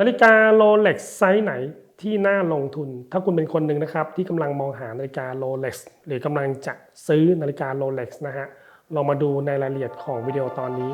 นาฬิกาโรเล็กไซส์ไหนที่น่าลงทุน ถ้าคุณเป็นคนหนึ่งนะครับที่กำลังมองหานาฬิกาโรเล็กหรือกำลังจะซื้อนาฬิกาโรเล็กนะฮะลองมาดูในรายละเอียดของวิดีโอตอนนี้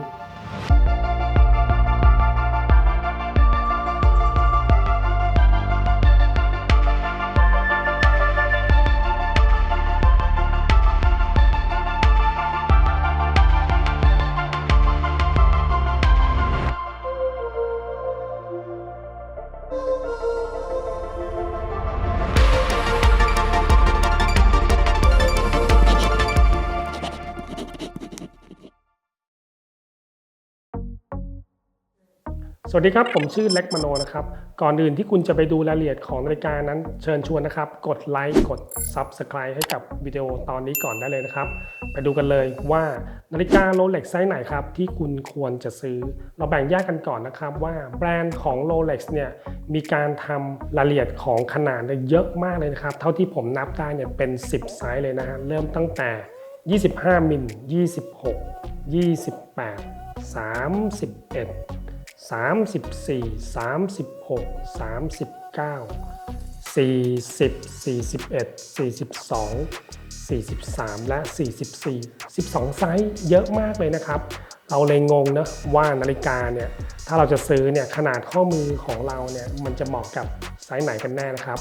สวัสดีครับ ผมชื่อเล็กมโนนะครับ ก่อนอื่นที่คุณจะไปดูรายละเอียดของนาฬิกานั้น เชิญชวนนะครับ กดไลค์กด Subscribe ให้กับวิดีโอตอนนี้ก่อนได้เลยนะครับ ไปดูกันเลยว่านาฬิกาโรเล็กไซส์ไหนครับ ที่คุณควรจะซื้อ เราแบ่งแยกกันก่อนนะครับว่าแบรนด์ของ Rolex เนี่ยมีการทำรายละเอียดของขนาดเยเยอะมากเลยนะครับ เท่าที่ผมนับได้เนี่ยเป็น 10 ไซส์เลยนะฮะเริ่มตั้งแต่ 25มิล26 28 31 34 36 39 40 41 42 43 และ 44 12 ไซส์เยอะมากเลยนะครับ เราเลยงงนะว่านาฬิกาเนี่ยถ้าเราจะซื้อเนี่ยขนาดข้อมือของเราเนี่ยมันจะเหมาะกับ ส์ไหนกันแน่นะครับ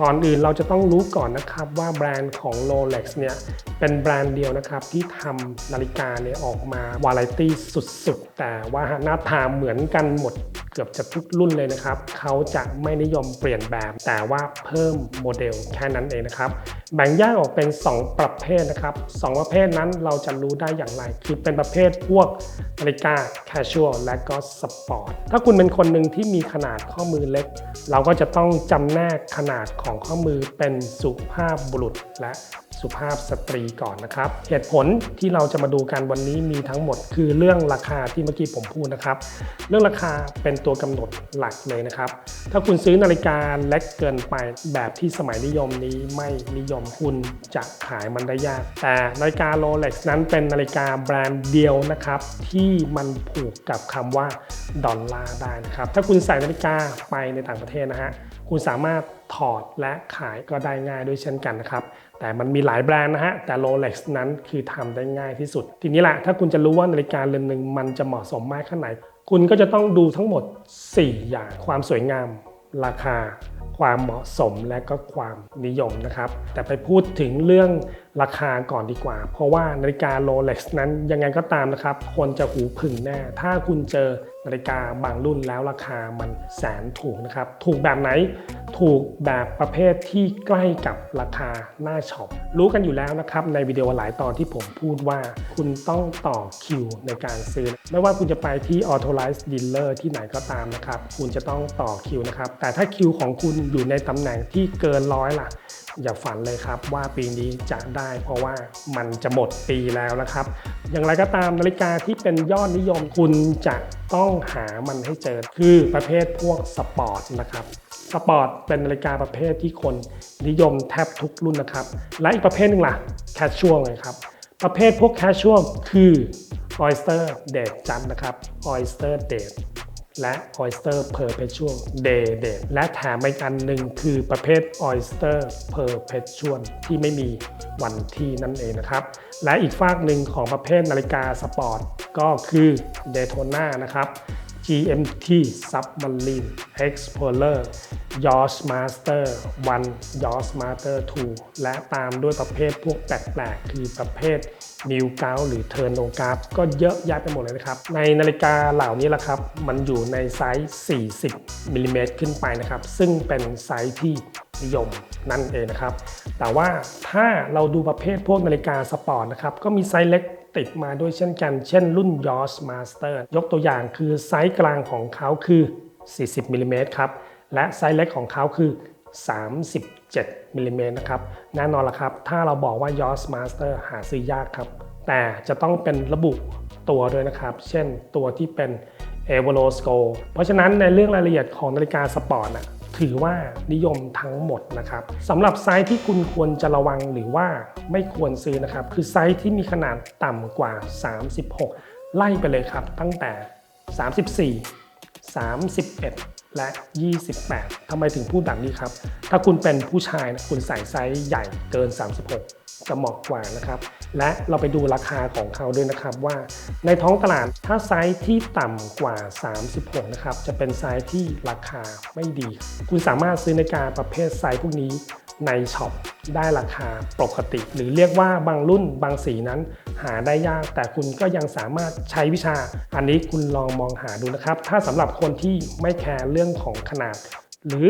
ก่อนอื่นเราจะต้องรู้ก่อนนะครับว่าแบรนด์ของ Rolex เนี่ยเป็นแบรนด์เดียวนะครับที่ทำนาฬิกาเนี่ยออกมาวาไรตี้สุดๆ แต่ว่าหน้าตาเหมือนกันหมด เกือบจะทุกรุ่นเลยนะครับ เขาจะไม่นิยมเปลี่ยนแบบ แต่ว่าเพิ่มโมเดลแค่นั้นเองนะครับ แบ่งแยกออกเป็น 2 ประเภทนะครับสองประเภทนั้นเราจะรู้ได้อย่างไร คือเป็นประเภทพวกนาฬิกา casual และก็สปอร์ต ถ้าคุณเป็นคนหนึ่งที่มีขนาดข้อมือเล็ก เราก็จะต้องจำแนกขนาดของข้อมือเป็นสุภาพบุรุษและ สุภาพสตรีก่อนนะครับ เหตุผลที่เราจะมาดูกันวันนี้มีทั้งหมด คือเรื่องราคาที่เมื่อกี้ผมพูดนะครับ เรื่องราคาเป็นตัวกำหนดหลักเลยนะครับ ถ้าคุณซื้อนาฬิกาเล็กเกินไปแบบที่สมัยนิยมนี้ไม่นิยมคุณจะขายมันได้ยาก แต่นาฬิกาโรเล็กซ์นั้นเป็นนาฬิกาแบรนด์เดียวนะครับ ที่มันผูกกับคำว่าดอลลาร์ได้นะครับ ถ้าคุณใส่นาฬิกาไปในต่างประเทศนะฮะคุณสามารถถอดและขายก็ได้ง่ายด้วยเช่นกันนะครับ แต่มันมีหลายแบรนด์นะฮะ แต่ Rolex นั้นคือทำได้ง่ายที่สุด ทีนี้แหละถ้าคุณจะรู้ว่านาฬิกาเรือนหนึ่งมันจะเหมาะสมมากแค่ไหน คุณก็จะต้องดูทั้งหมด 4 อย่างความสวยงาม ราคา ความเหมาะสมและก็ความนิยมนะครับ แต่ไปพูดถึงเรื่องราคาก่อนดีกว่า เพราะว่านาฬิกาโรเล็กซ์นั้นยังไงก็ตามนะครับ คนจะหูผึ่งแน่ ถ้าคุณเจอนาฬิกาบางรุ่นแล้วราคามันแสนถูกนะครับ ถูกแบบไหน ถูกแบบประเภทที่ใกล้กับราคาหน้าช็อป รู้กันอยู่แล้วนะครับ ในวิดีโอหลายตอนที่ผมพูดว่า คุณต้องต่อคิวในการซื้อ ไม่ว่าคุณจะไปที่ Authorized Dealer ที่ไหนก็ตามนะครับ คุณจะต้องต่อคิวนะครับ แต่ถ้าคิวของคุณอยู่ในตำแหน่งที่เกินร้อยล่ะ อย่าฝันเลยครับว่าปีนี้จะได้ เพราะว่ามันจะหมดปีแล้วนะครับ อย่างไรก็ตามนาฬิกาที่เป็นยอดนิยมคุณจะต้องหามันให้เจอคือประเภทพวกสปอร์ตนะครับ สปอร์ตเป็นนาฬิกาประเภทที่คนนิยมแทบทุกรุ่นนะครับ และอีกประเภทหนึ่งล่ะแคชชวลเลยครับ ประเภทพวกแคชชวลคือ Oyster Date จันนะครับ Oyster Date และ Oyster Perpetual Day Date และแถมอีกอันหนึ่งคือประเภท Oyster Perpetual ที่ไม่มีวันที่นั่นเองนะครับ และอีกฝากหนึ่งของประเภทนาฬิกาสปอร์ตก็คือ Daytona นะครับ GMT Submarine Explorer Yacht Master 1 Yacht Master 2 และตามด้วยประเภทพวกแปลกๆ คือประเภท New g a u หรือ t u r n o g r a p h ก็เยอะแยะไปหมดเลยนะครับ ในนาฬิกาเหล่านี้ละครับ มันอยู่ในไซส์ 40มิลลิเมตรขึ้นไปนะครับ ซึ่งเป็นไซส์ที่นิยมนั่นเองนะครับ แต่ว่าถ้าเราดูประเภทพวกนาฬิกาสปอร์ตนะครับ ก็มีไซส์เล็กติดมาด้วยเช่นกัน เช่นรุ่น Yacht Master ยกตัวอย่างคือไซส์กลางของเขาคือ 40มิลลิเมตรครับ และไซส์เล็กของเขาคือ 37มิลลิเมตรนะครับแน่นอนละครับ ถ้าเราบอกว่า Yacht Master หาซื้อยากครับ แต่จะต้องเป็นระบุตัวด้วยนะครับ เช่นตัวที่เป็น e v o l o s c o เพราะฉะนั้นในเรื่องรายละเอียดของนาฬิกาสปอร์ตนะถือว่านิยมทั้งหมดนะครับสำหรับไซส์ที่คุณควรจะระวังหรือว่าไม่ควรซื้อนะครับ คือไซส์ที่มีขนาดต่ำกว่า 36 ไล่ไปเลยครับ ตั้งแต่ 34 31 และ 28ทำไมถึงพูดแบบนี้ครับ ถ้าคุณเป็นผู้ชายนะคุณใส่ไซส์ใหญ่เกิน 36 จะเหมาะกว่านะครับ และเราไปดูราคาของเขาด้วยนะครับว่า ในท้องตลาดถ้าไซส์ที่ต่ำกว่า 36 นะครับ จะเป็นไซส์ที่ราคาไม่ดี คุณสามารถซื้อนาฬิกาประเภทไซส์พวกนี้ในช็อปได้ราคาปกติ หรือเรียกว่าบางรุ่นบางสีนั้นหาได้ยาก แต่คุณก็ยังสามารถใช้วิชา อันนี้คุณลองมองหาดูนะครับ ถ้าสำหรับคนที่ไม่แคร์เรื่องของขนาด หรือ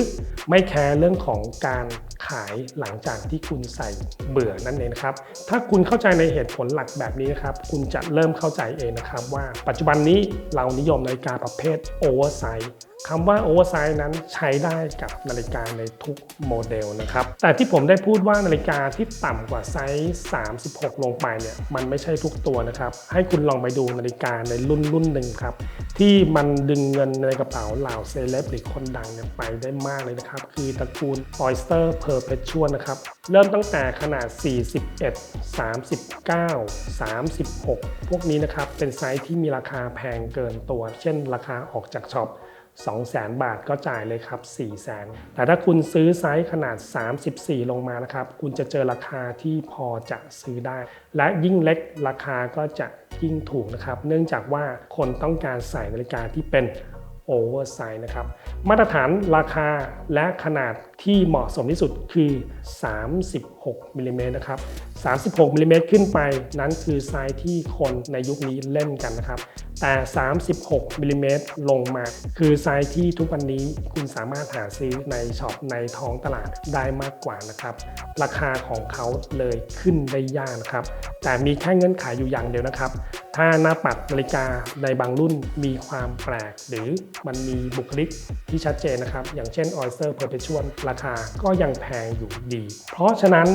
ไม่แคร์เรื่องของการขายหลังจากที่คุณใส่เบื่อนั่นเองนะครับ ถ้าคุณเข้าใจในเหตุผลหลักแบบนี้นะครับ คุณจะเริ่มเข้าใจเองนะครับว่าปัจจุบันนี้เรานิยมนาฬิกาประเภทโอเวอร์ไซส์ คำว่าโอเวอร์ไซส์นั้นใช้ได้กับนาฬิกาในทุกโมเดลนะครับ แต่ที่ผมได้พูดว่านาฬิกาที่ต่ำกว่าไซส์ 36 ลงไปเนี่ย มันไม่ใช่ทุกตัวนะครับ ให้คุณลองไปดูนาฬิกาในรุ่นรุ่นหนึ่งครับ ที่มันดึงเงินในกระเป๋าเหล่าเซเลบหรือคนดังเนี่ยไปได้มากเลยนะครับ คือตระกูล Oyster Perpetual นะครับ เริ่มตั้งแต่ขนาด 41 39 36 พวกนี้นะครับ เป็นไซส์ที่มีราคาแพงเกินตัว เช่นราคาออกจากช็อป 200,000 บาทก็จ่ายเลยครับ 400,000 แต่ถ้าคุณซื้อไซส์ขนาด 34 ลงมานะครับ คุณจะเจอราคาที่พอจะซื้อได้ และยิ่งเล็กราคาก็จะยิ่งถูกนะครับ เนื่องจากว่าคนต้องการใส่นาฬิกาที่เป็นโอเวอร์ไซส์นะครับ มาตรฐานราคาและขนาดที่เหมาะสมที่สุดคือ 36มิลลิเมตรนะครับ 36มิลลิเมตรขึ้นไปนั้นคือไซส์ที่คนในยุคนี้เล่นกันนะครับ แต่ 36มิลลิเมตรลงมา คือไซส์ที่ทุกวันนี้คุณสามารถหาซื้อในช็อปในท้องตลาดได้มากกว่านะครับ ราคาของเขาเลยขึ้นได้ยากนะครับ แต่มีแค่เงื่อนไขอยู่อย่างเดียวนะครับถ้าหน้าปัดนาฬิกาในบางรุ่นมีความแปลก หรือมันมีบุคลิกที่ชัดเจนนะครับ อย่างเช่น Oyster Perpetual ราคาก็ยังแพงอยู่ดี เพราะฉะนั้น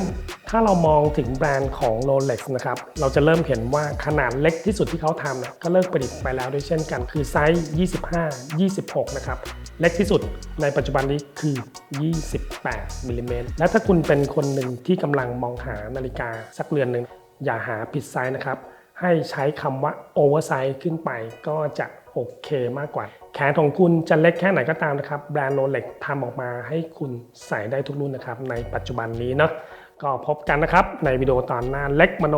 ถ้าเรามองถึงแบรนด์ของ Rolex นะครับ เราจะเริ่มเห็นว่าขนาดเล็กที่สุดที่เขาทำเนี่ยก็เลิกผลิตไปแล้วด้วยเช่นกันคือไซส์ 25 26 นะครับ เล็กที่สุดในปัจจุบันนี้คือ 28มิลลิเมตรและถ้าคุณเป็นคนหนึ่งที่กำลังมองหานาฬิกาสักเรือนหนึ่งอย่าหาผิดไซส์นะครับ ให้ใช้คำว่าโอเวอร์ไซส์ขึ้นไปก็จะโอเคมากกว่า แขนของคุณจะเล็กแค่ไหนก็ตามนะครับ แบรนด์โรเล็กทำออกมาให้คุณใส่ได้ทุกรุ่นนะครับ ในปัจจุบันนี้เนาะก็พบกันนะครับในวิดีโอตอนหน้าเล็กมโน